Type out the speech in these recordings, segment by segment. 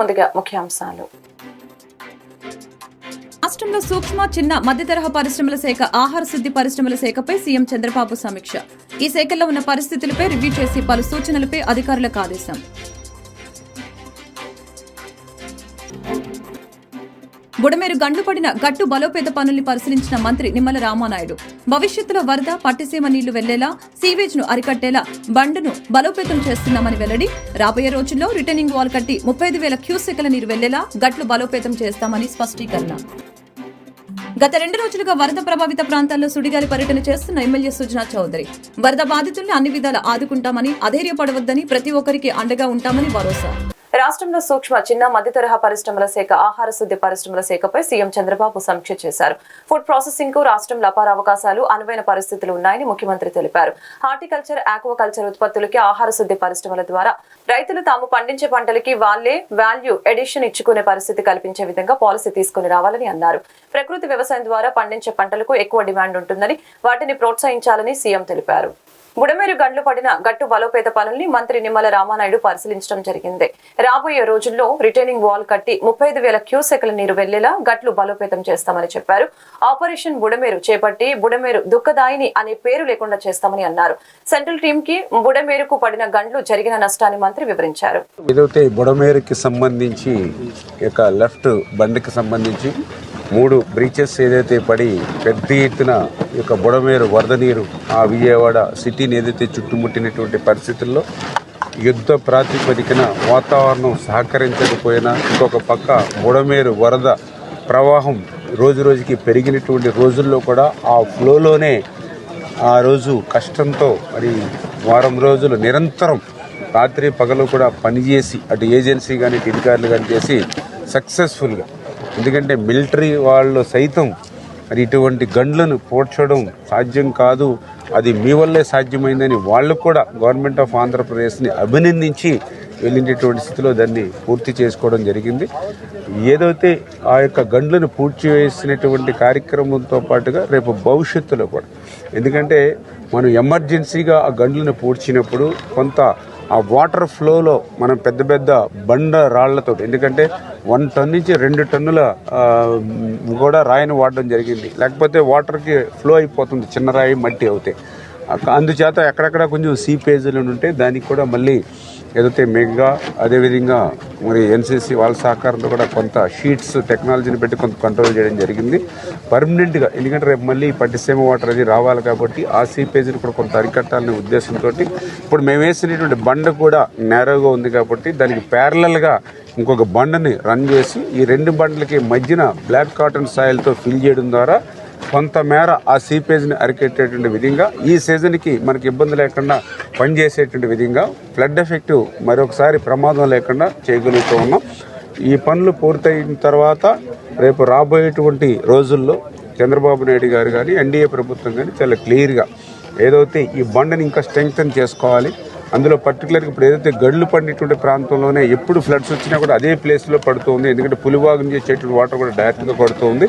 ముందుగా ముఖ్యాంశాలు. రాష్ట్రంలో సూక్ష్మ చిన్న మధ్య తరహా పరిశ్రమల శాఖ ఆహార శుద్ధి పరిశ్రమల శాఖపై సీఎం చంద్రబాబు సమీక్ష. ఈ శాఖల్లో ఉన్న పరిస్థితులపై రివ్యూ చేసి పలు సూచనలపై అధికారులకు ఆదేశం. బుడమేరు గండుపడిన గట్టు బలోపేత పనుల్ని పరిశీలించిన మంత్రి నిమ్మల రామానాయుడు. భవిష్యత్తులో వరద పట్టిసీమ నీళ్ళు వెళ్ళేలా సీవేజ్ను అరికట్టేలా బండును బలోపేతం చేస్తున్నామని వెల్లడి. రాబోయే రోజుల్లో రిటర్నింగ్ వాల్ కట్టి ముప్పై ఐదు వేల క్యూసెక్ల నీరు వెళ్ళేలా గట్లు బలోపేతం చేస్తామని స్పష్టీకరణ. గత రెండు రోజులుగా వరద ప్రభావిత ప్రాంతాల్లో సుడిగాలి పర్యటన చేస్తున్న ఎమ్మెల్యే సుజనా చౌదరి. వరద బాధితుల్ని అన్ని విధాలా ఆదుకుంటామని అధైర్యపడవద్దని ప్రతి ఒక్కరికి అండగా ఉంటామని భరోసా. రాష్ట్రంలో సూక్ష్మ చిన్న మధ్య తరహా పరిశ్రమల శాఖ ఆహార శుద్ధి పరిశ్రమల శాఖపై సీఎం చంద్రబాబు సమీక్ష చేశారు. ఫుడ్ ప్రాసెసింగ్కు రాష్ట్రంలో అపార అవకాశాలు అనువైన పరిస్థితులు ఉన్నాయని ముఖ్యమంత్రి తెలిపారు. హార్టికల్చర్ ఆక్వాకల్చర్ ఉత్పత్తులకి ఆహార శుద్ధి పరిశ్రమల ద్వారా రైతులు తాము పండించే పంటలకి వాళ్ళే వాల్యూ ఎడిషన్ ఇచ్చుకునే పరిస్థితి కల్పించే విధంగా పాలసీ తీసుకుని రావాలని అన్నారు. ప్రకృతి వ్యవసాయం ద్వారా పండించే పంటలకు ఎక్కువ డిమాండ్ ఉంటుందని వాటిని ప్రోత్సహించాలని సీఎం తెలిపారు. బుడమేరు గండ్లు పడిన గట్టు బలోపేత పనుల్ని మంత్రి నిమ్మల రామానాయుడు పరిశీలించడం జరిగింది. రాబోయే రోజుల్లో రిటైనింగ్ వాల్ కట్టి ముప్పై వేల క్యూసెక్ల నీరు వెళ్ళేలా గట్లు బలోపేతం చేస్తామని చెప్పారు. ఆపరేషన్ బుడమేరు చేపట్టి బుడమేరు దుఃఖదాయిని అనే పేరు లేకుండా చేస్తామని అన్నారు. సెంట్రల్ టీమ్కి బుడమేరుకు పడిన గండ్లు జరిగిన నష్టాన్ని మంత్రి వివరించారు. ఏదైతే బుడమేరుకి సంబంధించి యొక్క లెఫ్ట్ బండికి సంబంధించి మూడు బ్రీచెస్ ఏదైతే పడి పెద్ద ఎత్తున యొక్క బుడమేరు వరద నీరు ఆ విజయవాడ సిటీని ఏదైతే చుట్టుముట్టినటువంటి పరిస్థితుల్లో యుద్ధ ప్రాతిపదికన వాతావరణం సహకరించకపోయినా ఇంకొక పక్క బుడమేరు వరద ప్రవాహం రోజు రోజుకి పెరిగినటువంటి రోజుల్లో కూడా ఆ ఫ్లోలోనే ఆ రోజు కష్టంతో మరి వారం రోజులు నిరంతరం రాత్రి పగలు కూడా పనిచేసి అటు ఏజెన్సీ కానీ అధికారులు కానీ చేసి సక్సెస్ఫుల్గా. ఎందుకంటే మిలిటరీ వాళ్ళు సైతం మరి ఇటువంటి గండ్లను పోడ్చడం సాధ్యం కాదు. అది మీ వల్లే సాధ్యమైందని వాళ్ళు కూడా గవర్నమెంట్ ఆఫ్ ఆంధ్రప్రదేశ్ని అభినందించి వెళ్ళినటువంటి స్థితిలో దాన్ని పూర్తి చేసుకోవడం జరిగింది. ఏదైతే ఆ యొక్క గండ్లను పూడ్చి వేసినటువంటి కార్యక్రమంతో పాటుగా రేపు భవిష్యత్తులో కూడా. ఎందుకంటే మనం ఎమర్జెన్సీగా ఆ గండ్లను పూడ్చినప్పుడు కొంత ఆ వాటర్ ఫ్లోలో మనం పెద్ద పెద్ద బండ రాళ్ళతో ఎందుకంటే వన్ టన్ నుంచి రెండు టన్నుల కూడా రాయిని వాడడం జరిగింది. లేకపోతే వాటర్కి ఫ్లో అయిపోతుంది చిన్న రాయి మట్టి అవుతాయి అందుచేత ఎక్కడెక్కడ కొంచెం సీపేజీలు ఉంటే దానికి కూడా మళ్ళీ ఏదైతే మెగ్గా అదేవిధంగా మరి ఎన్సీసీ వాళ్ళ సహకారంతో కూడా కొంత షీట్స్ టెక్నాలజీని పెట్టి కొంత కంట్రోల్ చేయడం జరిగింది. పర్మనెంట్గా ఎందుకంటే రేపు మళ్ళీ పట్టిసీమ వాటర్ అది రావాలి కాబట్టి ఆ సీపేజీని కూడా కొంత అరికట్టాలనే ఉద్దేశంతో ఇప్పుడు మేము వేసినటువంటి బండ కూడా నేరోగా ఉంది కాబట్టి దానికి ప్యారలల్గా ఇంకొక బండని రన్ చేసి ఈ రెండు బండ్లకి మధ్యన బ్లాక్ కాటన్ సాయిల్తో ఫిల్ చేయడం ద్వారా కొంతమేర ఆ సీపేజ్ని అరికెట్టేటువంటి విధంగా ఈ సీజన్కి మనకి ఇబ్బంది లేకుండా పనిచేసేటువంటి విధంగా ఫ్లడ్ ఎఫెక్ట్ మరొకసారి ప్రమాదం లేకుండా చేయగలుగుతూ ఉన్నాం. ఈ పనులు పూర్తయిన తర్వాత రేపు రాబోయేటువంటి రోజుల్లో చంద్రబాబు నాయుడు గారు కానీ ఎన్డీఏ ప్రభుత్వం కానీ చాలా క్లియర్గా ఏదైతే ఈ బండని ఇంకా స్ట్రెంగ్తన్ చేసుకోవాలి అందులో పర్టికులర్గా ఇప్పుడు ఏదైతే గడ్లు పడినటువంటి ప్రాంతంలోనే ఎప్పుడు ఫ్లడ్స్ వచ్చినా కూడా అదే ప్లేస్లో పడుతుంది. ఎందుకంటే పులివాగు నుంచి వచ్చేటువంటి వాటర్ కూడా డైరెక్ట్గా పడుతుంది.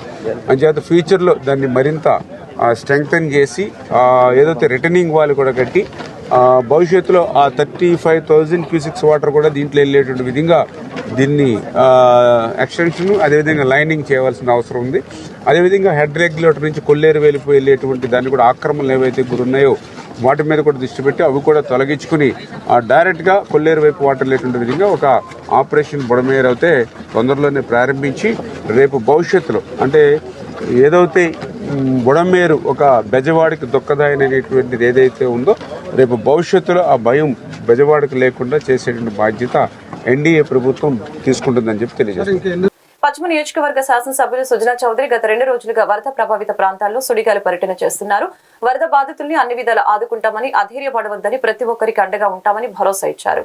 అంచేత ఫ్యూచర్లో దాన్ని మరింత స్ట్రెంగ్తన్ చేసి ఏదైతే రిటర్నింగ్ వాల్ కూడా కట్టి భవిష్యత్తులో ఆ thirty five thousand cusecs water కూడా దీంట్లో వెళ్ళేటువంటి విధంగా దీన్ని ఎక్స్టెన్షన్ అదేవిధంగా లైనింగ్ చేయవలసిన అవసరం ఉంది. అదేవిధంగా హెడ్ రెగ్యులేటర్ నుంచి కొల్లేరు వెళ్ళిపోయి వెళ్ళేటువంటి దాన్ని కూడా ఆక్రమణలు ఏవైతే గురున్నాయో వాటి మీద కూడా దృష్టి పెట్టి అవి కూడా తొలగించుకుని ఆ డైరెక్ట్గా కొల్లేరు వైపు వాటర్ లేటువంటి విధంగా ఒక ఆపరేషన్ బుడమేరు అయితే తొందరలోనే ప్రారంభించి రేపు భవిష్యత్తులో అంటే ఏదైతే బుడమేరు ఒక బెజవాడికి దుఃఖదాయననేటువంటిది ఏదైతే ఉందో రేపు భవిష్యత్తులో ఆ భయం బెజవాడికి లేకుండా చేసేటువంటి బాధ్యత ఎన్డీఏ ప్రభుత్వం తీసుకుంటుందని చెప్పి తెలియజేస్తారు పశ్చిమ నియోజకవర్గ శాసనసభ్యులు సుజనా చౌదరి గత రెండు రోజులుగా వరద ప్రభావిత ప్రాంతాల్లో సుడిగాలి పర్యటన చేస్తున్నారు. వరద బాధితుల్ని అన్ని విధాలు ఆదుకుంటామని అధైర్యపడవద్దని ప్రతి ఒక్కరికి అండగా ఉంటామని భరోసా ఇచ్చారు.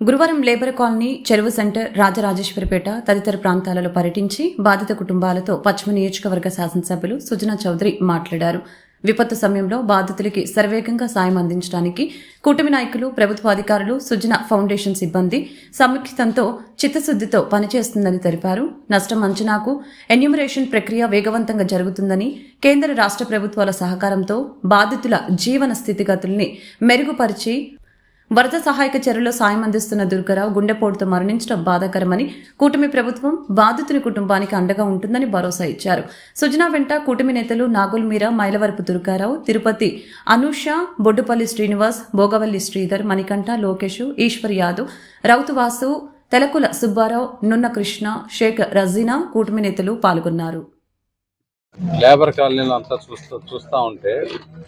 గురువారం లేబర్ కాలనీ చెరువు సెంటర్ రాజరాజేశ్వరిపేట తదితర ప్రాంతాలలో పర్యటించి బాధిత కుటుంబాలతో పశ్చిమ నియోజకవర్గ శాసనసభ్యులు సుజనా చౌదరి మాట్లాడారు. విపత్తు సమయంలో బాధితులకి శరవేగంగా సాయం అందించడానికి కూటమి నాయకులు ప్రభుత్వ అధికారులు సుజన ఫౌండేషన్ సిబ్బంది సంయుక్తంతో చిత్తశుద్దితో పనిచేస్తుందని తెలిపారు. నష్టం అంచనాకు ఎన్యూమరేషన్ ప్రక్రియ వేగవంతంగా జరుగుతుందని కేంద్ర రాష్ట్ర ప్రభుత్వాల సహకారంతో బాధితుల జీవన స్థితిగతుల్ని మెరుగుపరిచి వరద సహాయక చర్యలో సాయం అందిస్తున్న దుర్గారావు గుండెపోటుతో మరణించడం బాధాకరమని కూటమి ప్రభుత్వం బాధితుని కుటుంబానికి అండగా ఉంటుందని భరోసా ఇచ్చారు. సుజనా వెంట కూటమి నేతలు నాగుల్ మీరా మైలవరపు దుర్గారావు తిరుపతి అనూష బొడ్డుపల్లి శ్రీనివాస్ భోగవల్లి శ్రీధర్ మణికంఠ లోకేష్ ఈశ్వర్ యాదవ్ రౌతు వాసు తెలకుల సుబ్బారావు నున్న కృష్ణ షేక్ రజీనా కూటమి నేతలు పాల్గొన్నారు. లేబర్ కాలనీలో అంతా చూస్తూ చూస్తూ ఉంటే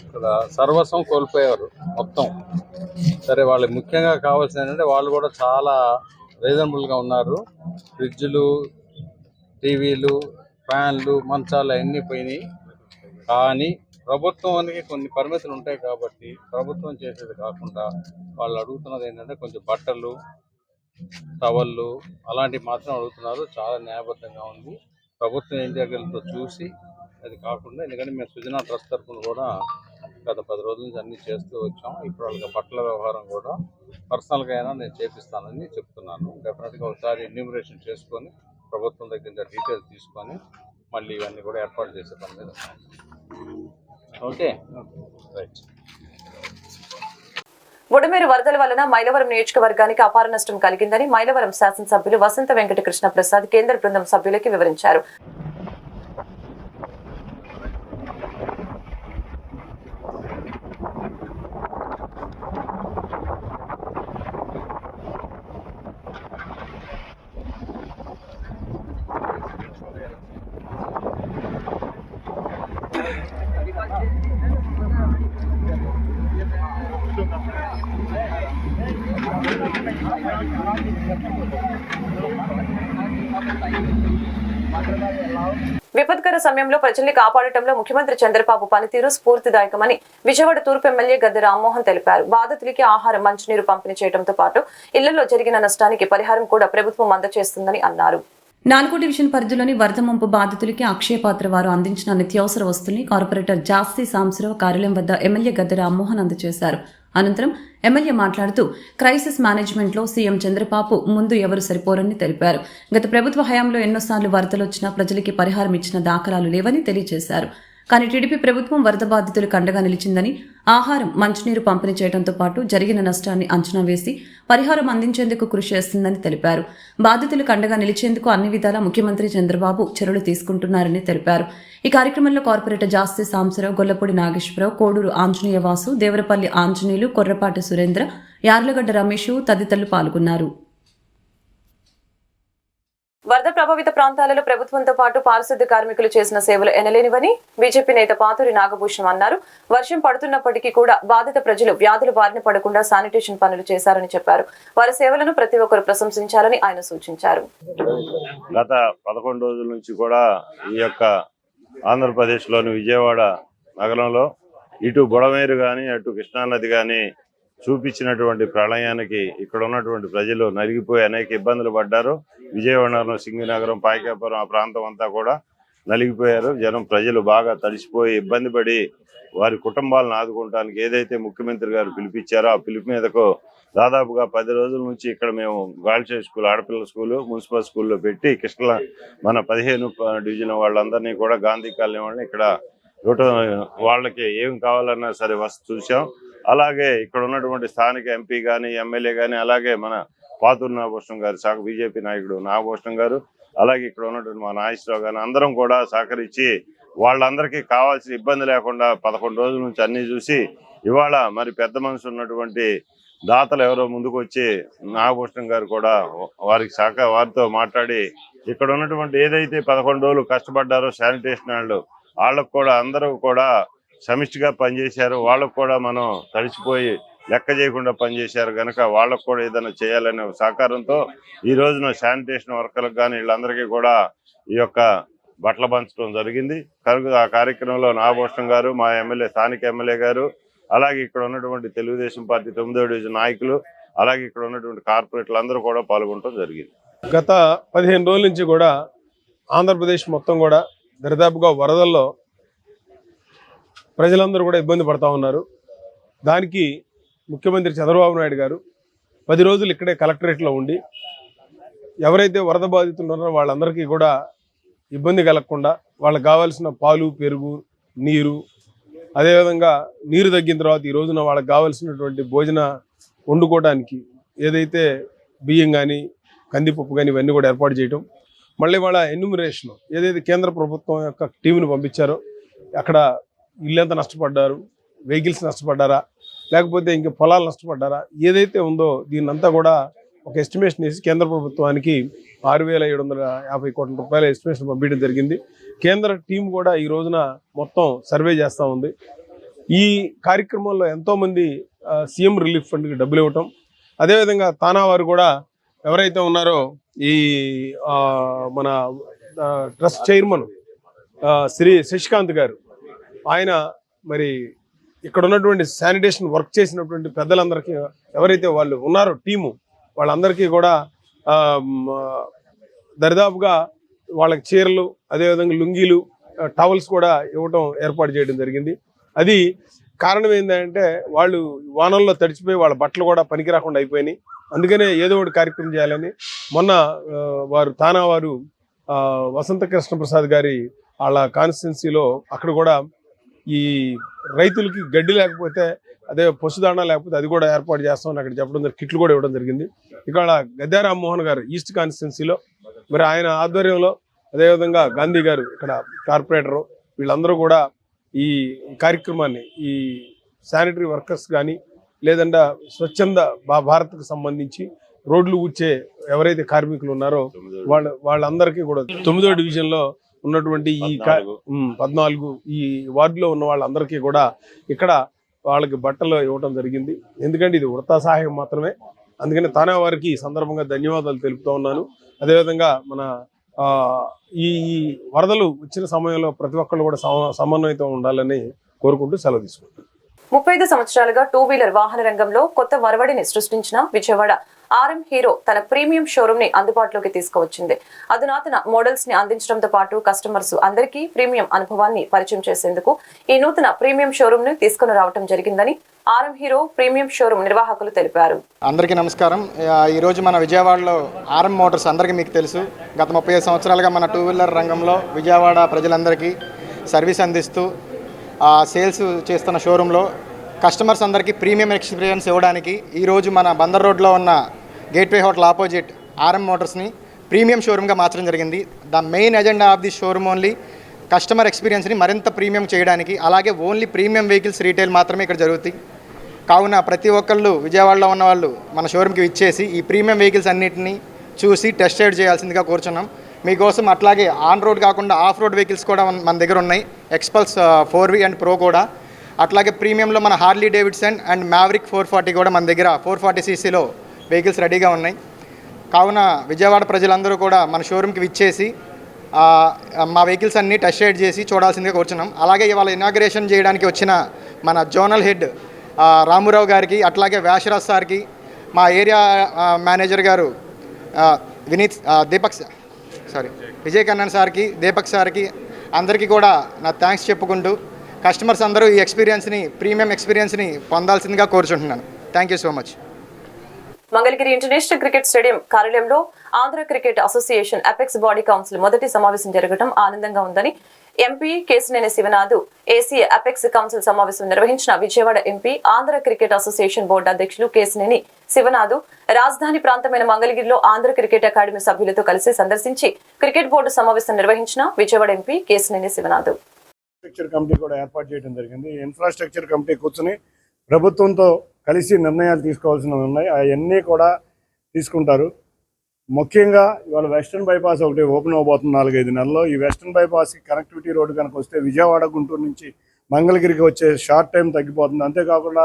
ఇక్కడ సర్వస్వం కోల్పోయారు మొత్తం. సరే వాళ్ళకి ముఖ్యంగా కావాల్సింది ఏంటంటే వాళ్ళు కూడా చాలా రీజనబుల్గా ఉన్నారు. ఫ్రిడ్జ్లు టీవీలు ఫ్యాన్లు మంచాలు అన్నీ పోయినాయి. కానీ ప్రభుత్వానికి కొన్ని పరిమితులు ఉంటాయి కాబట్టి ప్రభుత్వం చేసేది కాకుండా వాళ్ళు అడుగుతున్నది ఏంటంటే కొంచెం బట్టలు టవళ్ళు అలాంటివి మాత్రం అడుగుతున్నారు. చాలా న్యాయబద్ధంగా ఉంది. ప్రభుత్వం ఏం చేయగలుగుతుందో చూసి అది కాకుండా ఎందుకంటే మేము సుజనా ట్రస్ట్ తరఫున కూడా గత పది రోజుల నుంచి అన్ని చేస్తూ వచ్చాం. ఇప్పుడు వాళ్ళకి బట్టల వ్యవహారం కూడా పర్సనల్గా అయినా నేను చేపిస్తానని చెప్తున్నాను. డెఫినెట్గా ఒకసారి ఎన్యూమరేషన్ చేసుకొని ప్రభుత్వం దగ్గర డీటెయిల్స్ తీసుకొని మళ్ళీ ఇవన్నీ కూడా ఏర్పాటు చేసే పని మీద. ఓకే. రైట్. బుడమేరు వరదల వలన మైలవరం నియోజకవర్గానికి అపార నష్టం కలిగిందని మైలవరం శాసనసభ్యులు వసంత వెంకటకృష్ణ ప్రసాద్ కేంద్ర బృందం సభ్యులకి వివరించారు. విపత్కర సమయంలో ప్రజల్ని కాపాడటంలో ముఖ్యమంత్రి చంద్రబాబు పనితీరు స్ఫూర్తిదాయకమని విజయవాడ తూర్పు ఎమ్మెల్యే గద్దె రామ్మోహన్ తెలిపారు. బాధితులకి ఆహారం మంచినీరు పంపిణీ చేయడంతో పాటు ఇళ్ళలో జరిగిన నష్టానికి పరిహారం కూడా ప్రభుత్వం అందజేస్తుందని అన్నారు. నాలుగో డివిజన్ పరిధిలోని వరద ముంపు బాధితులకి అక్షయపాత్ర వారు అందించిన నిత్యావసర వస్తువుల్ని కార్పొరేటర్ జాస్తి సాంసరావు కార్యాలయం వద్ద ఎమ్మెల్యే గద్దె రామ్మోహన్ అందజేశారు అనంతరం ఎమ్మెల్యే మాట్లాడుతూ క్రైసిస్ మేనేజ్మెంట్లో సీఎం చంద్రబాబు ముందు ఎవరు సరిపోరని తెలిపారు. గత ప్రభుత్వ హయాంలో ఎన్నోసార్లు వరదలు వచ్చినా ప్రజలకి పరిహారం ఇచ్చిన దాఖలాలు లేవని తెలియజేశారు. కానీ టీడీపీ ప్రభుత్వం వరద బాధితులకు అండగా నిలిచిందని ఆహారం మంచినీరు పంపిణీ చేయడంతో పాటు జరిగిన నష్టాన్ని అంచనా వేసి పరిహారం అందించేందుకు కృషి చేస్తుందని తెలిపారు. బాధితులకు అండగా నిలిచేందుకు అన్ని విధాలా ముఖ్యమంత్రి చంద్రబాబు చర్యలు తీసుకుంటున్నారని తెలిపారు. ఈ కార్యక్రమంలో కార్పొరేటర్ జాస్తి సాంసరావు గొల్లపూడి నాగేశ్వరరావు కోడూరు ఆంజనేయ వాసు దేవరపల్లి ఆంజనేయులు కొర్రపాటి సురేంద్ర యార్లగడ్డ రమేష్ తదితరులు పాల్గొన్నారు. వరద ప్రభావిత ప్రాంతాలలో ప్రభుత్వంతో పాటు పారిశుద్ధ్య కార్మికులు చేసిన సేవలు ఎనలేనివని బీజేపీ నేత పాతూరి నాగభూషణం అన్నారు. వర్షం పడుతున్నప్పటికీ కూడా బాధిత ప్రజలు వ్యాధులు బారిన పడకుండా శానిటేషన్ పనులు చేశారని చెప్పారు. వారి సేవలను ప్రతి ఒక్కరు ప్రశంసించాలని ఆయన సూచించారు. గత పదకొండు రోజుల నుంచి కూడా ఈ యొక్క ఆంధ్రప్రదేశ్లోని విజయవాడ నగరంలో ఇటు బుడమేరు కానీ అటు కృష్ణానది కానీ చూపించినటువంటి ప్రళయానికి ఇక్కడ ఉన్నటువంటి ప్రజలు నలిగిపోయి అనేక ఇబ్బందులు పడ్డారు. విజయవాడ సింగినగరం పాయకాపురం ఆ ప్రాంతం అంతా కూడా నలిగిపోయారు. జనం ప్రజలు బాగా తడిసిపోయి ఇబ్బంది పడి వారి కుటుంబాలను ఆదుకోవడానికి ఏదైతే ముఖ్యమంత్రి గారు పిలిపించారో ఆ పిలుపు మీదకు దాదాపుగా పది రోజుల నుంచి ఇక్కడ మేము గాల్చే స్కూల్ ఆడపిల్లల స్కూల్ మున్సిపల్ స్కూల్లో పెట్టి కృష్ణ మన పదిహేను డివిజన్ వాళ్ళందరినీ కూడా గాంధీ కాలనీ వాళ్ళని ఇక్కడ వాళ్ళకి ఏం కావాలన్నా సరే వస్తు చూసాం అలాగే ఇక్కడ ఉన్నటువంటి స్థానిక ఎంపీ కానీ ఎమ్మెల్యే కానీ అలాగే మన పాతూరు నాగభూషణం గారు శాఖ బీజేపీ నాయకుడు నాగభూషణం గారు అలాగే ఇక్కడ ఉన్నటువంటి మా నాగేశ్వరరావు గారు అందరం కూడా సహకరించి వాళ్ళందరికీ కావాల్సిన ఇబ్బంది లేకుండా పదకొండు రోజుల నుంచి అన్ని చూసి ఇవాళ మరి పెద్ద మనసు ఉన్నటువంటి దాతలు ఎవరో ముందుకు వచ్చి నాగభూషణం గారు కూడా వారికి శాఖ వారితో మాట్లాడి ఇక్కడ ఉన్నటువంటి ఏదైతే పదకొండు రోజులు కష్టపడ్డారో శానిటేషన్ వాళ్ళు వాళ్ళకు కూడా అందరూ కూడా సమిష్టిగా పనిచేశారు వాళ్ళకు కూడా మనం తడిచిపోయి లెక్క చేయకుండా పనిచేశారు కనుక వాళ్ళకు కూడా ఏదైనా చేయాలనే సహకారంతో ఈ రోజున శానిటేషన్ వర్కర్లకు కానీ వీళ్ళందరికీ కూడా ఈ యొక్క బట్టలు పంచడం జరిగింది. కనుక ఆ కార్యక్రమంలో నాగభూషణం గారు మా ఎమ్మెల్యే స్థానిక ఎమ్మెల్యే గారు అలాగే ఇక్కడ ఉన్నటువంటి తెలుగుదేశం పార్టీ తొమ్మిదో డివిజన్ నాయకులు అలాగే ఇక్కడ ఉన్నటువంటి కార్పొరేట్లు అందరూ కూడా పాల్గొనడం జరిగింది. గత పదిహేను రోజుల నుంచి కూడా ఆంధ్రప్రదేశ్ మొత్తం కూడా దరిదాపుగా వరదల్లో ప్రజలందరూ కూడా ఇబ్బంది పడతా ఉన్నారు. దానికి ముఖ్యమంత్రి చంద్రబాబు నాయుడు గారు పది రోజులు ఇక్కడే కలెక్టరేట్లో ఉండి ఎవరైతే వరద బాధితులు ఉన్నారో వాళ్ళందరికీ కూడా ఇబ్బంది కలగకుండా వాళ్ళకి కావాల్సిన పాలు పెరుగు నీరు అదేవిధంగా నీరు తగ్గిన తర్వాత ఈ రోజున వాళ్ళకి కావాల్సినటువంటి భోజన వండుకోవడానికి ఏదైతే బియ్యం కానీ కందిపప్పు కానీ ఇవన్నీ కూడా ఏర్పాటు చేయటం మళ్ళీ వాళ్ళ ఎన్యూమరేషన్ ఏదైతే కేంద్ర ప్రభుత్వం యొక్క టీంని పంపించారో అక్కడ ఇల్లంతా నష్టపడ్డారు వెహికల్స్ నష్టపడ్డారా లేకపోతే ఇంక పొలాలు నష్టపడ్డారా ఏదైతే ఉందో దీన్నంతా కూడా ఒక ఎస్టిమేషన్ వేసి కేంద్ర ప్రభుత్వానికి ఆరు వేల ఏడు వందల యాభై కోట్ల రూపాయల ఎస్టిమేషన్ పంపించడం జరిగింది. కేంద్ర టీం కూడా ఈ రోజున మొత్తం సర్వే చేస్తూ ఉంది. ఈ కార్యక్రమంలో ఎంతోమంది సీఎం రిలీఫ్ ఫండ్కి డబ్బులు ఇవ్వటం అదేవిధంగా తానా వారు కూడా ఎవరైతే ఉన్నారో ఈ మన ట్రస్ట్ చైర్మన్ శ్రీ శశికాంత్ గారు ఆయన మరి ఇక్కడ ఉన్నటువంటి శానిటేషన్ వర్క్ చేసినటువంటి పెద్దలందరికీ ఎవరైతే వాళ్ళు ఉన్నారో టీము వాళ్ళందరికీ కూడా దరిదాపుగా వాళ్ళకి చీరలు అదేవిధంగా లుంగీలు టవల్స్ కూడా ఇవ్వటం ఏర్పాటు చేయడం జరిగింది. అది కారణం ఏంటంటే వాళ్ళు వానల్లో తడిచిపోయి వాళ్ళ బట్టలు కూడా పనికి రాకుండా అయిపోయినాయి. అందుకనే ఏదో ఒకటి కార్యక్రమం చేయాలని మొన్న వారు తానా వారు వసంత కృష్ణ ప్రసాద్ గారి వాళ్ళ కాన్స్టిట్యున్సీలో అక్కడ కూడా ఈ రైతులకి గడ్డి లేకపోతే అదే పశుదాణ లేకపోతే అది కూడా ఏర్పాటు చేస్తామని అక్కడ చెప్పడం జరిగింది. కిట్లు కూడా ఇవ్వడం జరిగింది. ఇక్కడ గద్దా రామ్మోహన్ గారు ఈస్ట్ కాన్స్టిట్యున్సీలో మరి ఆయన ఆధ్వర్యంలో అదేవిధంగా గాంధీ గారు ఇక్కడ కార్పొరేటరు వీళ్ళందరూ కూడా ఈ కార్యక్రమాన్ని ఈ శానిటరీ వర్కర్స్ కానీ లేదంటే స్వచ్ఛంద భారత్కు సంబంధించి రోడ్లు ఊడ్చే ఎవరైతే కార్మికులు ఉన్నారో వాళ్ళ వాళ్ళందరికీ కూడా తొమ్మిదో డివిజన్లో ఉన్నటువంటి ఈ పద్నాలుగు. ఈ వార్డులో ఉన్న వాళ్ళందరికీ కూడా ఇక్కడ వాళ్ళకి బట్టలు ఇవ్వడం జరిగింది. ఎందుకంటే ఇది వృత్తా సహాయం మాత్రమే. అందుకని తానే వారికి ఈ సందర్భంగా ధన్యవాదాలు తెలుపుతూ ఉన్నాను. అదేవిధంగా మన ఆ, ఈ ఈ వరదలు వచ్చిన సమయంలో ప్రతి ఒక్కళ్ళు కూడా సమ- సమన్వయంతో ఉండాలని కోరుకుంటూ సెలవు తీసుకుంటాను ముప్పై ఐదు సంవత్సరాలుగా టూ వీలర్ వాహన రంగంలో కొత్త వరవడిని సృష్టించిన విజయవాడ ఆర్ఎం హీరో తన ప్రీమియం షోరూమ్ని అందుబాటులోకి తీసుకువచ్చింది. అధునాతన మోడల్స్ని అందించడంతో పాటు కస్టమర్స్ అందరికీ ప్రీమియం అనుభవాన్ని పరిచయం చేసేందుకు ఈ నూతన ప్రీమియం షోరూమ్ని తీసుకుని రావడం జరిగిందని ఆర్ఎం హీరో ప్రీమియం షోరూమ్ నిర్వాహకులు తెలిపారు. అందరికీ నమస్కారం. ఈరోజు మన విజయవాడలో ఆర్ఎం మోటార్స్ అందరికీ మీకు తెలుసు. గత ముప్పై సంవత్సరాలుగా మన టూ వీలర్ రంగంలో విజయవాడ ప్రజలందరికీ సర్వీస్ అందిస్తూ సేల్స్ చేస్తున్న షోరూంలో కస్టమర్స్ అందరికీ ప్రీమియం ఎక్స్పీరియన్స్ ఇవ్వడానికి ఈరోజు మన బందర్ రోడ్లో ఉన్న గేట్వే హోటల్ ఆపోజిట్ ఆర్ఎం మోటార్స్ని ప్రీమియం షోరూమ్గా మార్చడం జరిగింది. The main agenda of the showroom only customer ఎక్స్పీరియన్స్ని మరింత ప్రీమియం చేయడానికి అలాగే ఓన్లీ ప్రీమియం వెహికల్స్ రీటైల్ మాత్రమే ఇక్కడ జరుగుతాయి. కావున ప్రతి ఒక్కళ్ళు విజయవాడలో ఉన్న వాళ్ళు మన షోరూమ్కి ఇచ్చేసి ఈ ప్రీమియం వెహికల్స్ అన్నిటిని చూసి టెస్ట్ రైడ్ చేయాల్సిందిగా కోరుచున్నాం. మీకోసం అట్లాగే ఆన్ రోడ్ కాకుండా ఆఫ్ రోడ్ వెహికల్స్ కూడా మన- మన దగ్గర ఉన్నాయి. Xpulse four V and pro కూడా. అట్లాగే ప్రీమియంలో మన Harley Davidson and Maverick four forty కూడా మన దగ్గర ఫోర్ ఫార్టీ సీసీలో వెహికల్స్ రెడీగా ఉన్నాయి. కావున విజయవాడ ప్రజలందరూ కూడా మన షోరూమ్కి విచ్చేసి మా వెహికల్స్ అన్నీ టెస్ట్ రైడ్ చేసి చూడాల్సిందిగా కూర్చున్నాం. అలాగే ఇవాళ ఇనాగ్రేషన్ చేయడానికి వచ్చిన మన జోనల్ హెడ్ రామురావు గారికి అట్లాగే వ్యాసరాజ్ సార్కి మా ఏరియా మేనేజర్ గారు వినీత్ దీపక్ సారీ విజయ్ కన్నన్ సార్కి దీపక్ సార్కి అందరికీ కూడా నా థ్యాంక్స్ చెప్పుకుంటూ కస్టమర్స్ అందరూ ఈ ఎక్స్పీరియన్స్ని ప్రీమియం ఎక్స్పీరియన్స్ని పొందాల్సిందిగా కోరుచుంటున్నాను. Thank you so much. Mangalagiri international cricket stadium కార్యాలయంలో Andhra cricket association apex body council మొదటి సమావేశం జరగడం ఆనందంగా ఉందని MP Kesineni Sivanath AC apex council సమావేశం నిర్వహించిన Vijayawada MP Andhra cricket association board అధ్యక్షులు కేసినేని శివనాథు రాజధాని ప్రాంతమైన మంగళగిరిలో ఆంధ్ర క్రికెట్ అకాడమీ సభ్యులతో కలిసి సందర్శించి క్రికెట్ బోర్డు సమావేశం నిర్వహించిన Vijayawada MP Kesineni Sivanath. Infrastructure committee కూడా ఏర్పాటు చేయడం జరిగింది. ఇన్ఫ్రాస్ట్రక్చర్ కమిటీ కూర్చుని ప్రభుత్వంతో కలిసి నిర్ణయాలు తీసుకోవాల్సినవి ఉన్నాయి. అవన్నీ కూడా తీసుకుంటారు. ముఖ్యంగా ఇవాళ వెస్టర్న్ బైపాస్ ఒకటి ఓపెన్ అవబోతుంది నాలుగైదు నెలల్లో. ఈ వెస్టర్న్ బైపాస్కి కనెక్టివిటీ రోడ్డు కనుక వస్తే విజయవాడ గుంటూరు నుంచి మంగళగిరికి వచ్చే షార్ట్ టైం తగ్గిపోతుంది. అంతేకాకుండా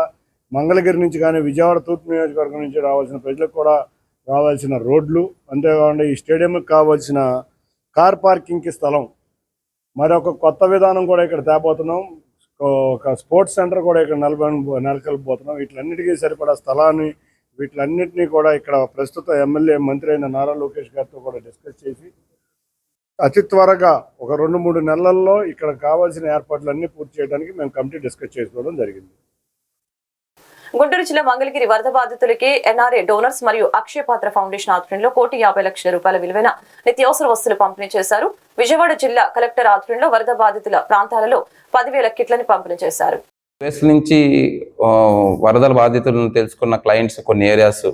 మంగళగిరి నుంచి కానీ విజయవాడ తూర్పు నియోజకవర్గం నుంచి రావాల్సిన ప్రజలకు కూడా రావాల్సిన రోడ్లు అంతేకాకుండా ఈ స్టేడియంకి కావాల్సిన కార్ పార్కింగ్కి స్థలం. మరొక కొత్త విధానం కూడా ఇక్కడ తేబోతున్నాం. ఒక స్పోర్ట్స్ సెంటర్ కూడా ఇక్కడ నెలకొ నెలకొల్పోతున్నాం వీటిలన్నిటికీ సరిపడా స్థలాన్ని వీటిలన్నింటినీ కూడా ఇక్కడ ప్రస్తుత ఎమ్మెల్యే మంత్రి అయిన నారా లోకేష్ గారితో కూడా డిస్కస్ చేసి అతి త్వరగా ఒక రెండు మూడు నెలల్లో ఇక్కడ కావాల్సిన ఏర్పాట్లన్నీ పూర్తి చేయడానికి మేము కమిటీ డిస్కస్ చేసుకోవడం జరిగింది. గుంటూరు జిల్లా మంగళగిరి వరద బాధితులకి ఎన్ఆర్ఏ డోనర్స్ మరియు అక్షయపాత్ర ఫౌండేషన్ ఆధ్వర్యంలో కోటి యాభై లక్షల రూపాయల విలువైన నిత్యావసర వస్తువులు పంపిణీ చేశారు. విజయవాడ జిల్లా కలెక్టర్ ఆధ్వర్యంలో వరద బాధితుల ప్రాంతాలలో పదివేల కిట్లని పంపిణీ చేశారు. యుఎస్ నుంచి వరదల బాధితులను తెలుసుకున్న క్లయింట్స్ కొన్ని ఏరియాస్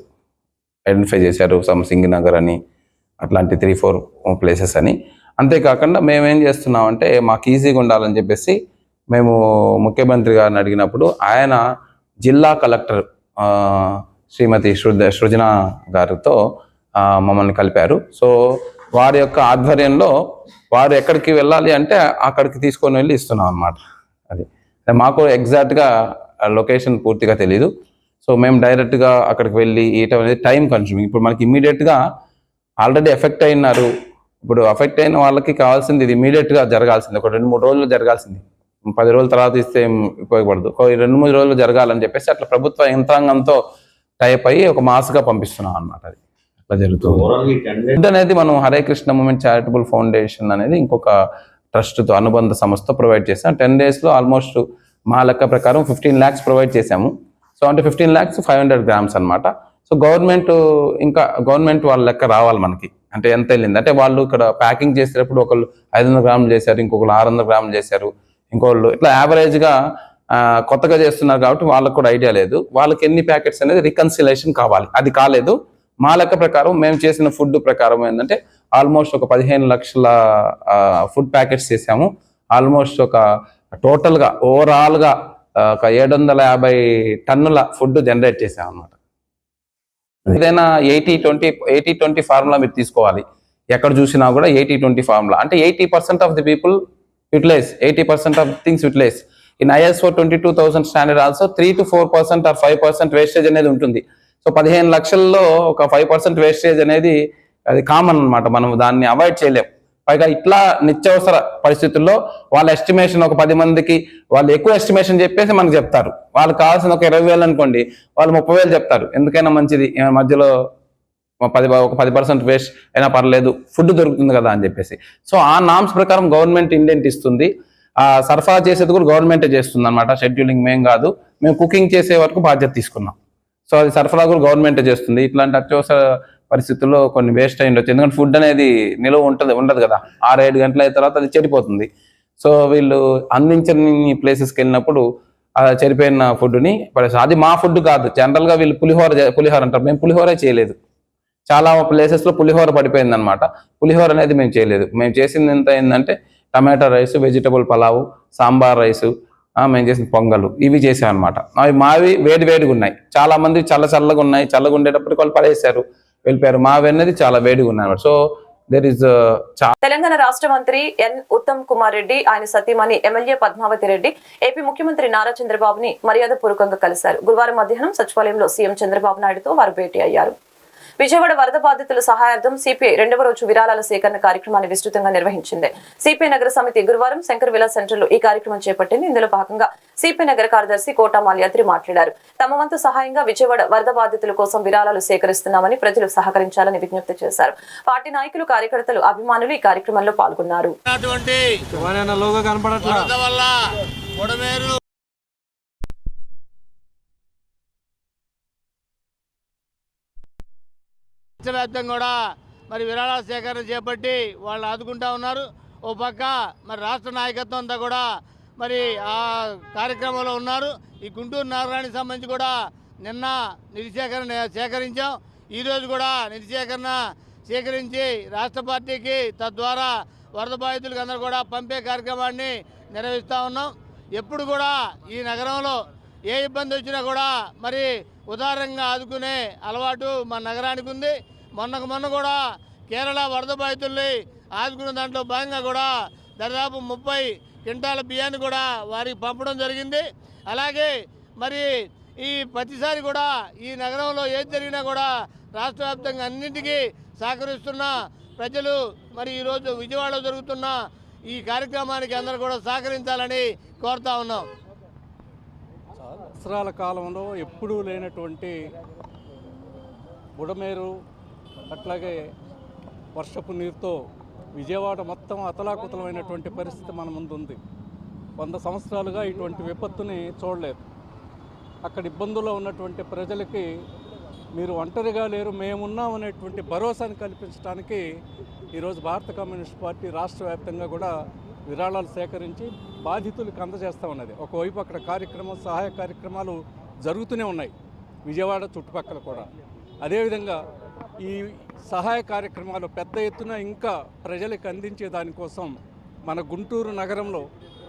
ఐడెంటిఫై చేశారు. సమ్ సింగినగర్ అని అట్లాంటి త్రీ ఫోర్ ప్లేసెస్ అని. అంతేకాకుండా మేము ఏం చేస్తున్నాం అంటే మాకు ఈజీగా ఉండాలని చెప్పేసి మేము ముఖ్యమంత్రి గారిని అడిగినప్పుడు ఆయన జిల్లా కలెక్టర్ శ్రీమతి సృజ సృజన గారితో మమ్మల్ని కలిపారు. సో వారి యొక్క ఆధ్వర్యంలో వారు ఎక్కడికి వెళ్ళాలి అంటే అక్కడికి తీసుకొని వెళ్ళి ఇస్తున్నాం అన్నమాట. అది. మాకు ఎగ్జాక్ట్గా లొకేషన్ పూర్తిగా తెలియదు సో మేము డైరెక్ట్గా అక్కడికి వెళ్ళి ఇయటం అనేది టైం కన్స్యూమింగ్. ఇప్పుడు మనకి ఇమీడియట్గా ఆల్రెడీ ఎఫెక్ట్ అయినారు. ఇప్పుడు ఎఫెక్ట్ అయిన వాళ్ళకి కావాల్సింది ఇది ఇమీడియట్గా జరగాల్సింది. ఒక రెండు మూడు రోజులు జరగాల్సింది. పది రోజుల తర్వాత ఇస్తే ఏం ఉపయోగపడదు. రెండు మూడు రోజులు జరగాలని చెప్పేసి అట్లా ప్రభుత్వ యంత్రాంగంతో టైప్ అయ్యి ఒక మాస్గా పంపిస్తున్నాం అన్నమాట అది. అట్లా జరుగుతుంది అనేది మనం Hare Krishna movement charitable foundation అనేది ఇంకొక ట్రస్ట్తో అనుబంధ సంస్థ ప్రొవైడ్ చేసాం టెన్ డేస్లో ఆల్మోస్ట్ మా లెక్క ప్రకారం ఫిఫ్టీన్ ల్యాక్స్ ప్రొవైడ్ చేసాము సో అంటే fifteen lakhs five hundred grams అనమాట సో గవర్నమెంట్ ఇంకా గవర్నమెంట్ వాళ్ళ లెక్క రావాలి మనకి. అంటే ఎంత వెళ్ళింది? అంటే వాళ్ళు ఇక్కడ ప్యాకింగ్ చేసేటప్పుడు ఒకళ్ళు ఐదు వందల గ్రాములు చేశారు ఇంకొకళ్ళు ఆరు వందల గ్రాములు చేశారు. ఇంకోళ్ళు. ఇట్లా యావరేజ్గా కొత్తగా చేస్తున్నారు కాబట్టి వాళ్ళకు కూడా ఐడియా లేదు. వాళ్ళకి ఎన్ని ప్యాకెట్స్ అనేది రికన్సిలేషన్ కావాలి. అది కాలేదు. మా లెక్క ప్రకారం మేము చేసిన ఫుడ్ ప్రకారం ఏంటంటే ఆల్మోస్ట్ ఒక పదిహేను లక్షల ఫుడ్ ప్యాకెట్స్ చేసాము ఆల్మోస్ట్ ఒక టోటల్గా ఓవరాల్గా ఒక ఏడు వందల యాభై టన్నుల ఫుడ్ జనరేట్ చేసాం అనమాట ఏదైనా eighty twenty eighty twenty formula మీరు తీసుకోవాలి. ఎక్కడ చూసినా కూడా ఎయిటీ ట్వంటీ ఫార్ములా. అంటే eighty percent of the people utilize eighty percent of things utilize in ISO twenty two thousand standard also three to four percent or five percent wastage అనేది ఉంటుంది. So పదిహేను లక్షల్లో ఒక ఫైవ్ పర్సెంట్ వేస్టేజ్ అనేది అది common అన్నమాట. మనం దాన్ని అవాయిడ్ చేయలేం. పైగా ఇట్లా నిత్యవసర పరిస్థితుల్లో వాళ్ళ ఎస్టిమేషన్ ఒక పది మందికి వాళ్ళు ఎక్కువ ఎస్టిమేషన్ చెప్పేసి మనకు చెప్తారు. వాళ్ళకి కావాల్సిన ఒక ఇరవై వేలు అనుకోండి వాళ్ళు ముప్పై వేలు చెప్తారు. ఎందుకైనా మంచిది మధ్యలో పది ఒక పది పర్సెంట్ వేస్ట్ అయినా పర్లేదు ఫుడ్ దొరుకుతుంది కదా అని చెప్పేసి. సో ఆ నామ్స్ ప్రకారం గవర్నమెంట్ ఇండెంట్ ఇస్తుంది. ఆ సరఫరా చేసేది కూడా గవర్నమెంటే చేస్తుంది అనమాట షెడ్యూలింగ్ మేం కాదు. మేము కుకింగ్ చేసే వరకు బాధ్యత తీసుకున్నాం. సో అది సరఫరా కూడా గవర్నమెంటే చేస్తుంది. ఇట్లాంటి అత్యవసర పరిస్థితుల్లో కొన్ని వేస్ట్ అయి ఉండొచ్చు. ఎందుకంటే ఫుడ్ అనేది నిలువ ఉంటుంది ఉండదు కదా. ఆరు ఏడు గంటల అయిన తర్వాత అది చెడిపోతుంది. సో వీళ్ళు అందించని ప్లేసెస్కి వెళ్ళినప్పుడు చెడిపోయిన ఫుడ్ని పడేస్తారు. అది మా ఫుడ్ కాదు. జనరల్గా వీళ్ళు పులిహోర పులిహోర అంటారు. మేము పులిహోరే చేయలేదు. చాలా ప్లేసెస్లో పులిహోర పడిపోయింది అనమాట పులిహోర అనేది మేము చేయలేదు. మేము చేసింది ఎంత ఏంటంటే tomato rice vegetable pulao sambar rice మేము చేసిన పొంగలు. ఇవి చేసాం అనమాట అవి మావి వేడి వేడిగా ఉన్నాయి. చాలా మంది చల్ల చల్లగా ఉన్నాయి. చల్లగా ఉండేటప్పటికి వాళ్ళు పడేసారు వెళ్ళిపోయారు. మావి అనేది చాలా వేడిగా ఉన్నాయి సో దెర్ ఇస్ చాలా తెలంగాణ రాష్ట్ర మంత్రి ఎన్ ఉత్తమ్ కుమార్ రెడ్డి ఆయన సతీమణి ఎమ్మెల్యే పద్మావతి రెడ్డి ఏపీ ముఖ్యమంత్రి నారా చంద్రబాబుని మర్యాద పూర్వకంగా కలిశారు. గురువారం మధ్యాహ్నం సచివాలయంలో సీఎం చంద్రబాబు నాయుడుతో వారు భేటీ అయ్యారు. విజయవాడ వరద బాధితుల సహాయార్థం సిపిఐ రెండవ రోజు విరాళాల సేకరణ కార్యక్రమాన్ని విస్తృతంగా నిర్వహించింది. సిపిఐ నగర సమితి గురువారం శంకర్ విలాస్ సెంటర్లో ఈ కార్యక్రమం చేపట్టింది. ఇందులో భాగంగా సిపిఐ నగర కార్యదర్శి కోటా మాల్యాద్రి మాట్లాడారు. తమ వంతు సహాయంగా విజయవాడ వరద బాధితుల కోసం విరాళాలు సేకరిస్తున్నామని ప్రజలు సహకరించాలని విజ్ఞప్తి చేశారు. పార్టీ నాయకులు కార్యకర్తలు అభిమానులు ఈ కార్యక్రమంలో పాల్గొన్నారు. వరద కూడా మరి విరాళాల సేకరణ చేపట్టి వాళ్ళు ఆదుకుంటా ఉన్నారు. ఓ పక్క మరి రాష్ట్ర నాయకత్వం అంతా కూడా మరి ఆ కార్యక్రమంలో ఉన్నారు. ఈ గుంటూరు నగరానికి సంబంధించి కూడా నిన్న నిధి సేకరణ సేకరించాం ఈరోజు కూడా నిధి సేకరణ సేకరించి రాష్ట్ర పార్టీకి తద్వారా వరద బాధితులకు అందరూ కూడా పంపే కార్యక్రమాన్ని నిర్వహిస్తూ ఉన్నాం. ఎప్పుడు కూడా ఈ నగరంలో ఏ ఇబ్బంది వచ్చినా కూడా మరి ఉదారంగా ఆదుకునే అలవాటు మన నగరానికి ఉంది. మొన్నకు మొన్న కూడా కేరళ వరద బాధితుల్ని ఆదుకున్న దాంట్లో భాగంగా కూడా దాదాపు ముప్పై క్వింటాల బియ్యాన్ని కూడా వారికి పంపడం జరిగింది. అలాగే మరి ఈ ప్రతిసారి కూడా ఈ నగరంలో ఏది జరిగినా కూడా రాష్ట్ర వ్యాప్తంగా అన్నింటికీ సహకరిస్తున్న ప్రజలు మరి ఈరోజు విజయవాడలో జరుగుతున్న ఈ కార్యక్రమానికి అందరూ కూడా సహకరించాలని కోరుతా ఉన్నాం. సంవత్సరాల కాలంలో ఎప్పుడూ లేనటువంటి బుడమేరు అట్లాగే వర్షపు నీరుతో విజయవాడ మొత్తం అతలాకుతలమైనటువంటి పరిస్థితి మన ముందు ఉంది వంద సంవత్సరాలుగా ఇటువంటి విపత్తుని చూడలేదు. అక్కడ ఇబ్బందుల్లో ఉన్నటువంటి ప్రజలకి మీరు ఒంటరిగా లేరు మేమున్నాం అనేటువంటి భరోసాని కల్పించడానికి ఈరోజు భారత కమ్యూనిస్ట్ పార్టీ రాష్ట్ర వ్యాప్తంగా కూడా విరాళాలు సేకరించి బాధితులకు అందజేస్తూ ఉన్నది. ఒకవైపు అక్కడ కార్యక్రమం సహాయ కార్యక్రమాలు జరుగుతూనే ఉన్నాయి. విజయవాడ చుట్టుపక్కల కూడా. అదేవిధంగా ఈ సహాయ కార్యక్రమాలు పెద్ద ఎత్తున ఇంకా ప్రజలకు అందించే దానికోసం మన గుంటూరు నగరంలో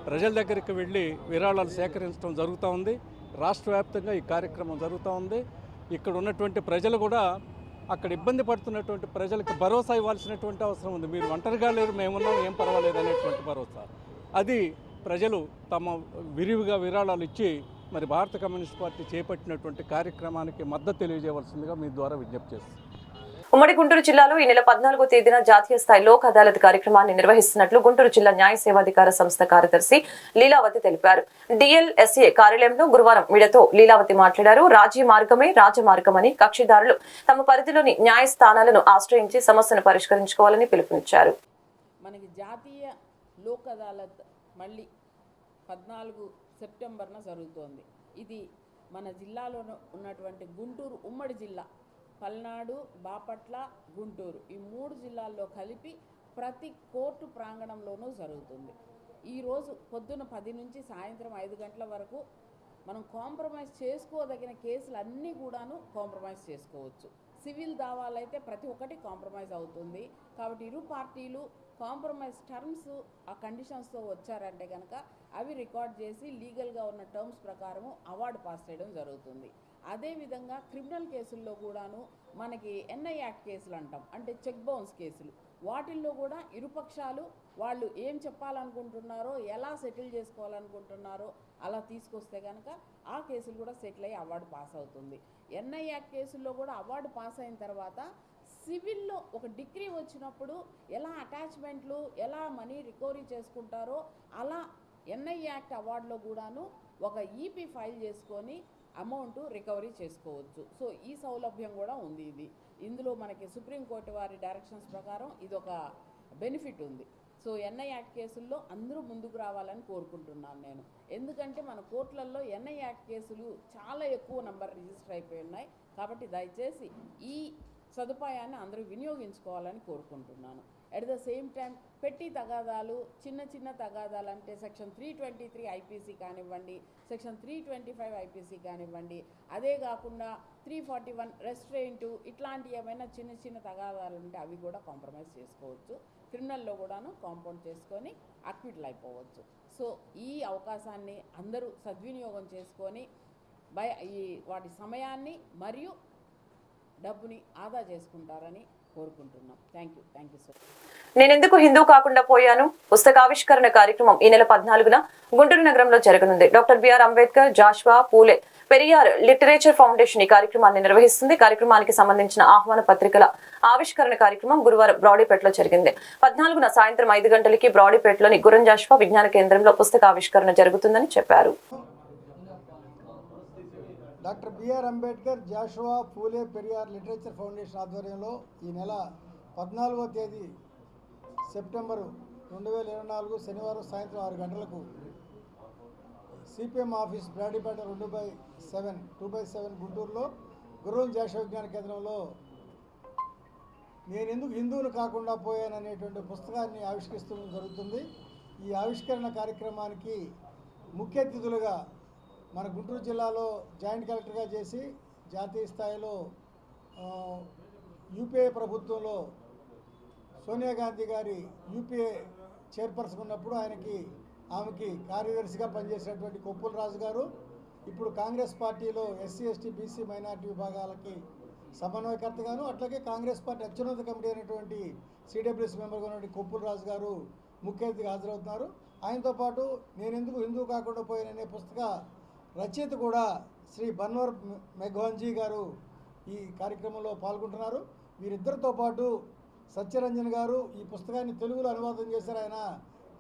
ప్రజల దగ్గరికి వెళ్ళి విరాళాలు సేకరించడం జరుగుతూ ఉంది. రాష్ట్ర వ్యాప్తంగా ఈ కార్యక్రమం జరుగుతూ ఉంది. ఇక్కడ ఉన్నటువంటి ప్రజలు కూడా అక్కడ ఇబ్బంది పడుతున్నటువంటి ప్రజలకు భరోసా ఇవ్వాల్సినటువంటి అవసరం ఉంది. మీరు ఒంటరిగా లేరు మేమున్నాం ఏం పర్వాలేదు అనేటువంటి భరోసా. అది ప్రజలు తమ విరివిగా విరాళాలు ఇచ్చి మరి భారత కమ్యూనిస్ట్ పార్టీ చేపట్టినటువంటి కార్యక్రమానికి మద్దతు తెలియజేయవలసిందిగా మీ ద్వారా విజ్ఞప్తి చేస్తుంది ఉమ్మడి గుంటూరు జిల్లాలో ఈ నెల పద్నాలుగో తేదీన జాతీయ స్థాయి లోక్ అదాలత్ కార్యక్రమాన్ని నిర్వహిస్తున్నట్లు గుంటూరు జిల్లా న్యాయ సేవాధికార సంస్థ కార్యదర్శి లీలావతి తెలిపారు. డిఎల్ఎస్ఏ కార్యాలయంలో గురువారం మీడియాతో లీలావతి మాట్లాడారు. రాజీ మార్గమే రాజమార్గమని కక్షిదారులు తమ పరిధిలోని న్యాయస్థానాలను ఆశ్రయించి సమస్యను పరిష్కరించుకోవాలని పిలుపునిచ్చారు. మనకి జాతీయ లోక్ అదాలత్ మళ్ళీ పద్నాలుగు సెప్టెంబర్న జరుగుతోంది. ఇది మన జిల్లాలో ఉన్నటువంటి గుంటూరు ఉమ్మడి జిల్లా పల్నాడు బాపట్ల గుంటూరు ఈ మూడు జిల్లాల్లో కలిపి ప్రతి కోర్టు ప్రాంగణంలోనూ జరుగుతుంది. ఈరోజు పొద్దున పది నుంచి సాయంత్రం ఐదు గంటల వరకు మనం కాంప్రమైజ్ చేసుకోదగిన కేసులు అన్నీ కూడాను కాంప్రమైజ్ చేసుకోవచ్చు. సివిల్ దావాలైతే ప్రతి ఒక్కటి కాంప్రమైజ్ అవుతుంది. కాబట్టి ఇరు పార్టీలు కాంప్రమైజ్ టర్మ్స్ ఆ కండిషన్స్తో వచ్చారంటే కనుక అవి రికార్డ్ చేసి లీగల్గా ఉన్న టర్మ్స్ ప్రకారము అవార్డు పాస్ చేయడం జరుగుతుంది. అదేవిధంగా క్రిమినల్ కేసుల్లో కూడాను మనకి ఎన్ఐ యాక్ట్ కేసులు అంటాం. అంటే చెక్ బౌన్స్ కేసులు. వాటిల్లో కూడా ఇరుపక్షాలు వాళ్ళు ఏం చెప్పాలనుకుంటున్నారో ఎలా సెటిల్ చేసుకోవాలనుకుంటున్నారో అలా తీసుకొస్తే కనుక ఆ కేసులు కూడా సెటిల్ అయ్యి అవార్డు పాస్ అవుతుంది. ఎన్ఐ యాక్ట్ కేసుల్లో కూడా అవార్డు పాస్ అయిన తర్వాత సివిల్లో ఒక డిగ్రీ వచ్చినప్పుడు ఎలా అటాచ్మెంట్లు ఎలా మనీ రికవరీ చేసుకుంటారో అలా ఎన్ఐ యాక్ట్ అవార్డులో కూడాను ఒక ఈపీ ఫైల్ చేసుకొని అమౌంట్ రికవరీ చేసుకోవచ్చు. సో ఈ సౌలభ్యం కూడా ఉంది ఇది. ఇందులో మనకి సుప్రీంకోర్టు వారి డైరెక్షన్స్ ప్రకారం ఇది ఒక బెనిఫిట్ ఉంది. సో ఎన్ఐ యాక్ట్ కేసుల్లో అందరూ ముందుకు రావాలని కోరుకుంటున్నాను నేను. ఎందుకంటే మన కోర్టులలో ఎన్ఐ యాక్ట్ కేసులు చాలా ఎక్కువ నంబర్ రిజిస్టర్ అయిపోయి ఉన్నాయి. కాబట్టి దయచేసి ఈ సదుపాయాన్ని అందరూ వినియోగించుకోవాలని కోరుకుంటున్నాను. అట్ ద సేమ్ టైం పెట్టి తగాదాలు చిన్న చిన్న తగాదాలు అంటే section three twenty three IPC కానివ్వండి section three twenty five IPC కానివ్వండి అదే కాకుండా త్రీ ఫార్టీ వన్ రెస్ట్రెయింట్ ఇట్లాంటి ఏమైనా చిన్న చిన్న తగాదాలు ఉంటే అవి కూడా కాంప్రమైజ్ చేసుకోవచ్చు. క్రిమినల్లో కూడాను కాంపౌండ్ చేసుకొని అక్విటల్ అయిపోవచ్చు. సో ఈ అవకాశాన్ని అందరూ సద్వినియోగం చేసుకొని బయ ఈ వాటి సమయాన్ని మరియు డబ్బుని ఆదా చేసుకుంటారని కోరుకుంటున్నాం. Thank you thank you sir నేనెందుకు హిందూ కాకుండా పోయాను? పుస్తకావిష్కరణ కార్యక్రమం ఈ నెల పద్నాలుగున గుంటూరు నగరంలో జరగనుంది. Doctor BR Ambedkar Jashuva Phule Periyar literature foundation ఈ కార్యక్రమాన్ని నిర్వహిస్తుంది. కార్యక్రమానికి సంబంధించిన ఆహ్వాన పత్రికల ఆవిష్కరణ కార్యక్రమం గురువారం బ్రాడీపేటలో జరిగింది. పద్నాలుగున సాయంత్రం ఐదు గంటలకి బ్రాడీపేటలోని గురం జాష్వా విజ్ఞాన కేంద్రంలో పుస్తక ఆవిష్కరణ జరుగుతుందని చెప్పారు. Doctor BR Ambedkar Jashuva Phule Periyar literature foundation ఆధ్వర్యంలో ఈ నెల పద్నాలుగో తేదీ సెప్టెంబరు రెండు వేల ఇరవై నాలుగు శనివారం సాయంత్రం ఆరు గంటలకు సిపిఎం ఆఫీస్ బ్రాడీపేట రెండు by seven two by seven గుంటూరులో గురువు జాషువా విజ్ఞాన కేంద్రంలో నేను ఎందుకు హిందువులు కాకుండా పోయాననేటువంటి పుస్తకాన్ని ఆవిష్కరిస్తడం జరుగుతుంది. ఈ ఆవిష్కరణ కార్యక్రమానికి ముఖ్య అతిథులుగా మన గుంటూరు జిల్లాలో జాయింట్ కలెక్టర్గా చేసి జాతీయ స్థాయిలో యూపీఏ ప్రభుత్వంలో సోనియా గాంధీ గారి యూపీఏ చైర్పర్సన్ ఉన్నప్పుడు ఆయనకి ఆమెకి కార్యదర్శిగా పనిచేసినటువంటి కొప్పుల రాజు గారు ఇప్పుడు Congress party SC ST BC minority విభాగాలకి సమన్వయకర్తగాను అట్లాగే కాంగ్రెస్ పార్టీ అత్యున్నత కమిటీ అయినటువంటి సిడబ్ల్యూసీ మెంబర్గా ఉన్నటువంటి కొప్పుల రాజు గారు ముఖ్య అతిథిగా హాజరవుతున్నారు. ఆయనతో పాటు నేను ఎందుకు హిందూ కాకుండా పోయాననే పుస్తక రచయిత కూడా శ్రీ బన్వర్ మెఘ్వాన్జీ గారు ఈ కార్యక్రమంలో పాల్గొంటున్నారు. వీరిద్దరితో పాటు సత్యరంజన్ గారు ఈ పుస్తకాన్ని తెలుగులో అనువాదం చేశారు. ఆయన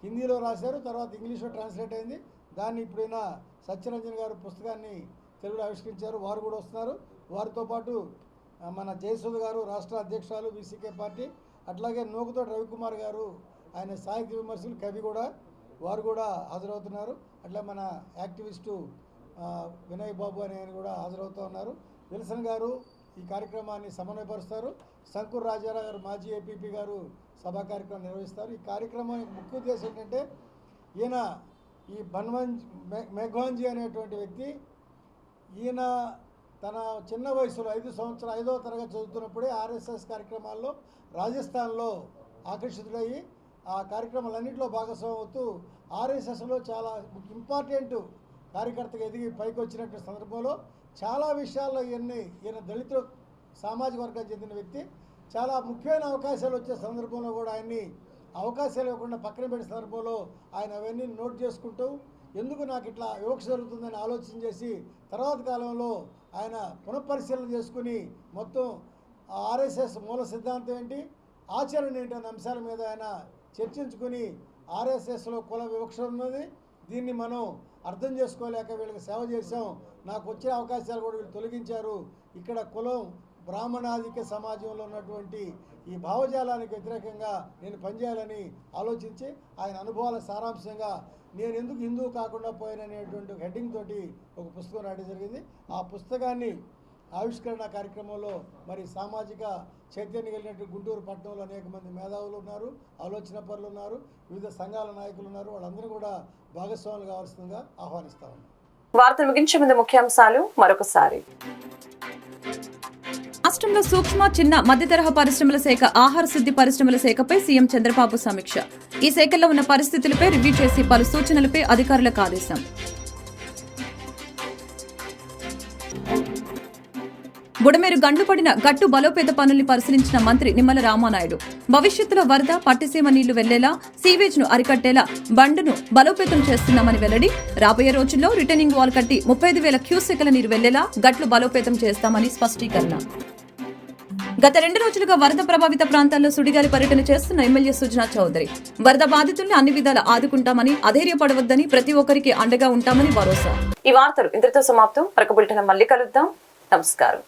హిందీలో రాశారు తర్వాత ఇంగ్లీష్లో ట్రాన్స్లేట్ అయింది. దాన్ని ఇప్పుడైనా సత్యరంజన్ గారు పుస్తకాన్ని తెలుగులో ఆవిష్కరించారు. వారు కూడా వస్తున్నారు. వారితో పాటు మన జయసుధ గారు రాష్ట్ర అధ్యక్షురాలు బీసీకే పార్టీ అట్లాగే నూకతోటి రవికుమార్ గారు ఆయన సాహిత్య విమర్శలు కవి కూడా వారు కూడా హాజరవుతున్నారు. అట్లా మన యాక్టివిస్టు వినయ్ బాబు అనే ఆయన కూడా హాజరవుతూ ఉన్నారు. విల్సన్ గారు ఈ కార్యక్రమాన్ని సమన్వయపరుస్తారు. శంకూర్ రాజారావు గారు మాజీ ఏపీపీ గారు సభా కార్యక్రమం నిర్వహిస్తారు. ఈ కార్యక్రమం ముఖ్య ఉద్దేశం ఏంటంటే ఈయన ఈ బన్వంజ్ మెఘ్వాంజీ అనేటువంటి వ్యక్తి ఈయన తన చిన్న వయసులో ఐదు సంవత్సరం ఐదవ తరగతి చదువుతున్నప్పుడే ఆర్ఎస్ఎస్ కార్యక్రమాల్లో రాజస్థాన్లో ఆకర్షితుడయ్యి ఆ కార్యక్రమాలన్నింటిలో భాగస్వామి అవుతూ ఆర్ఎస్ఎస్లో చాలా ఇంపార్టెంట్ కార్యకర్తగా ఎదిగి పైకి వచ్చినటువంటి సందర్భంలో చాలా విషయాల్లో ఇవన్నీ ఈయన దళిత సామాజిక వర్గానికి చెందిన వ్యక్తి. చాలా ముఖ్యమైన అవకాశాలు వచ్చే సందర్భంలో కూడా ఆయన్ని అవకాశాలు ఇవ్వకుండా పక్కన పెట్టిన సందర్భంలో ఆయన అవన్నీ నోట్ చేసుకుంటూ ఎందుకు నాకు ఇట్లా వివక్ష జరుగుతుందని ఆలోచన చేసి తర్వాత కాలంలో ఆయన పునఃపరిశీలన చేసుకుని మొత్తం ఆర్ఎస్ఎస్ మూల సిద్ధాంతం ఏంటి ఆచరణ ఏంటి అనే అంశాల మీద ఆయన చర్చించుకుని ఆర్ఎస్ఎస్లో కుల వివక్ష ఉన్నది. దీన్ని మనం అర్థం చేసుకోలేక వీళ్ళకి సేవ చేశాం. నాకు వచ్చే అవకాశాలు కూడా వీళ్ళు తొలగించారు. ఇక్కడ కులం బ్రాహ్మణాధిక సమాజంలో ఉన్నటువంటి ఈ భావజాలానికి వ్యతిరేకంగా నేను పనిచేయాలని ఆలోచించి ఆయన అనుభవాల సారాంశంగా నేను ఎందుకు హిందూ కాకుండా పోయాననేటువంటి హెడ్డింగ్ తోటి ఒక పుస్తకం రాయడం జరిగింది. ఆ పుస్తకాన్ని ఆవిష్కరణ కార్యక్రమంలో మరి సామాజిక చైతన్యం కలిగినట్టు గుంటూరు పట్టణంలో అనేక మంది మేధావులు ఉన్నారు ఆలోచన పరులు ఉన్నారు వివిధ సంఘాల నాయకులు ఉన్నారు. వాళ్ళందరూ కూడా భాగస్వాములు కావాల్సిందిగా ఆహ్వానిస్తా ఉన్నాం. వార్తలు ముగించే ముందు ముఖ్యాంశాలు మరొకసారి. రాష్ట్రంలో సూక్ష్మ చిన్న మధ్య తరహా పరిశ్రమల శాఖ ఆహార శుద్ధి పరిశ్రమల శాఖపై సీఎం చంద్రబాబు సమీక్ష. ఈ శాఖల్లో ఉన్న పరిస్థితులపై రివ్యూ చేసి పలు సూచనలపై అధికారులకు ఆదేశం. బుడమేరు గండుపడిన గట్టు బలోపేత పనుల్ని పరిశీలించిన మంత్రి నిమ్మల రామానాయుడు. భవిష్యత్తులో వరద పట్టిసీమ నీళ్ళు వెళ్ళేలా సీవేజ్ను అరికట్టేలా బండును బలోపేతం చేస్తున్నామని వెల్లడి. రాబోయే రోజుల్లో రిటర్నింగ్ వాల్ కట్టి ముప్పై ఐదు వేల క్యూసెకల నీరు వెళ్ళేలా గట్లు బలోపేతం చేస్తామని స్పష్టీకరణ. గత రెండు రోజులుగా వరద ప్రభావిత ప్రాంతాల్లో సుడిగాలి పర్యటన చేస్తున్న ఎమ్మెల్యే సుజనా చౌదరి. వరద బాధితుల్ని అన్ని విధాల ఆదుకుంటామని అధైర్యపడవద్దని ప్రతి ఒక్కరికి అండగా ఉంటామని భరోసా. ఈ వార్తలు ఇంతటితో సమాప్తం. ప్రకబుల్టన మళ్ళీ కలుద్దాం. నమస్కారం.